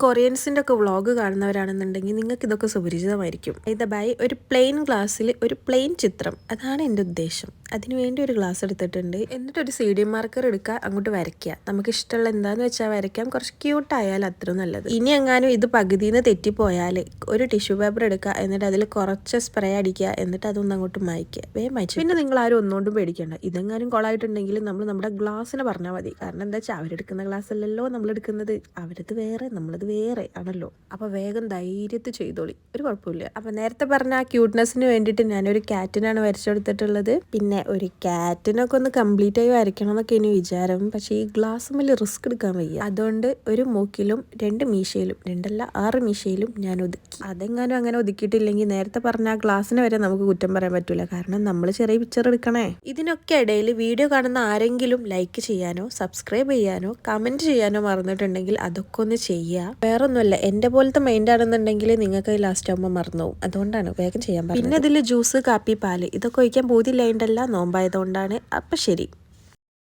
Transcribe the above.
കൊറിയൻസിന്റെ ഒക്കെ വ്ളോഗ് കാണുന്നവരാണെന്നുണ്ടെങ്കിൽ നിങ്ങൾക്ക് ഇതൊക്കെ സുപരിചിതമായിരിക്കും. ഇത് ബൈ ഒരു പ്ലെയിൻ ഗ്ലാസ്സിൽ ഒരു പ്ലെയിൻ ചിത്രം. അതാണ് എന്റെ ഉദ്ദേശം. അതിനുവേണ്ടി ഒരു ഗ്ലാസ് എടുത്തിട്ടുണ്ട്. എന്നിട്ട് ഒരു സി ഡി മാർക്കർ എടുക്കുക അങ്ങോട്ട് വരയ്ക്കുക നമുക്ക് ഇഷ്ടമുള്ള എന്താന്ന് വെച്ചാൽ വരയ്ക്കാം. കുറച്ച് ക്യൂട്ടായാൽ അത്ര നല്ലത്. ഇനി എങ്ങാനും ഇത് പകുതിയിൽ നിന്ന് തെറ്റിപ്പോയാൽ ഒരു ടിഷ്യൂ പേപ്പർ എടുക്കുക എന്നിട്ട് അതിൽ കുറച്ച് സ്പ്രേ അടിക്കുക എന്നിട്ട് അതൊന്ന് അങ്ങോട്ട് മായ്ക്കുക വേഗം മായ്ച്ചു പിന്നെ നിങ്ങൾ ആരും ഒന്നുകൊണ്ടും പേടിക്കേണ്ട. ഇതെങ്ങാനും കൊളായിട്ടുണ്ടെങ്കിൽ നമ്മൾ നമ്മുടെ ഗ്ലാസ്സിനെ പറഞ്ഞാൽ മതി. കാരണം എന്താ വെച്ചാൽ അവരെടുക്കുന്ന ഗ്ലാസ് അല്ലല്ലോ നമ്മൾ എടുക്കുന്നത്. അവരത് വേറെ നമ്മളത് വേറെ ആണല്ലോ. അപ്പോൾ വേഗം ധൈര്യത്തിൽ ചെയ്തോളി. ഒരു കുഴപ്പമില്ല അപ്പോൾ നേരത്തെ പറഞ്ഞ ആ ക്യൂട്ട്നെസ്സിന് വേണ്ടിയിട്ട് ഞാനൊരു ക്യാറ്റിനാണ് വരച്ചെടുത്തിട്ടുള്ളത് പിന്നെ ഒരു ക്യാറ്റിനൊക്കെ ഒന്ന് കംപ്ലീറ്റ് ആയി വരയ്ക്കണം എന്നൊക്കെ ഇനി വിചാരം. പക്ഷേ ഈ ഗ്ലാസ്സുമ്മൽ റിസ്ക് എടുക്കാൻ വയ്യ. അതുകൊണ്ട് ഒരു മൂക്കിലും രണ്ട് മീശയിലും രണ്ടല്ല ആറ് മീശയിലും ഞാൻ ഒതുക്കി. അതെങ്ങാനും അങ്ങനെ ഒതുക്കിയിട്ടില്ലെങ്കിൽ നേരത്തെ പറഞ്ഞ ആ ഗ്ലാസ്സിന് വരെ നമുക്ക് കുറ്റം പറയാൻ പറ്റൂല. കാരണം നമ്മൾ ചെറിയ പിക്ചർ എടുക്കണേ. ഇതിനൊക്കെ ഇടയിൽ വീഡിയോ കാണുന്ന ആരെങ്കിലും ലൈക്ക് ചെയ്യാനോ സബ്സ്ക്രൈബ് ചെയ്യാനോ കമന്റ് ചെയ്യാനോ മറന്നിട്ടുണ്ടെങ്കിൽ അതൊക്കെ ഒന്ന് ചെയ്യുക വേറൊന്നുമല്ല എന്റെ പോലത്തെ മൈൻഡ് ആണെന്നുണ്ടെങ്കിൽ നിങ്ങൾക്ക് ലാസ്റ്റ് ആകുമ്പോൾ മറന്നു അതുകൊണ്ടാണ് വേഗം ചെയ്യാൻ പറ്റും പിന്നെ ഇതിൽ ജ്യൂസ് കാപ്പി പാൽ ഇതൊക്കെ ഒഴിക്കാൻ പൂതിയില്ലായിട്ടല്ല നോമ്പായതുകൊണ്ടാണ്. അപ്പം ശരി.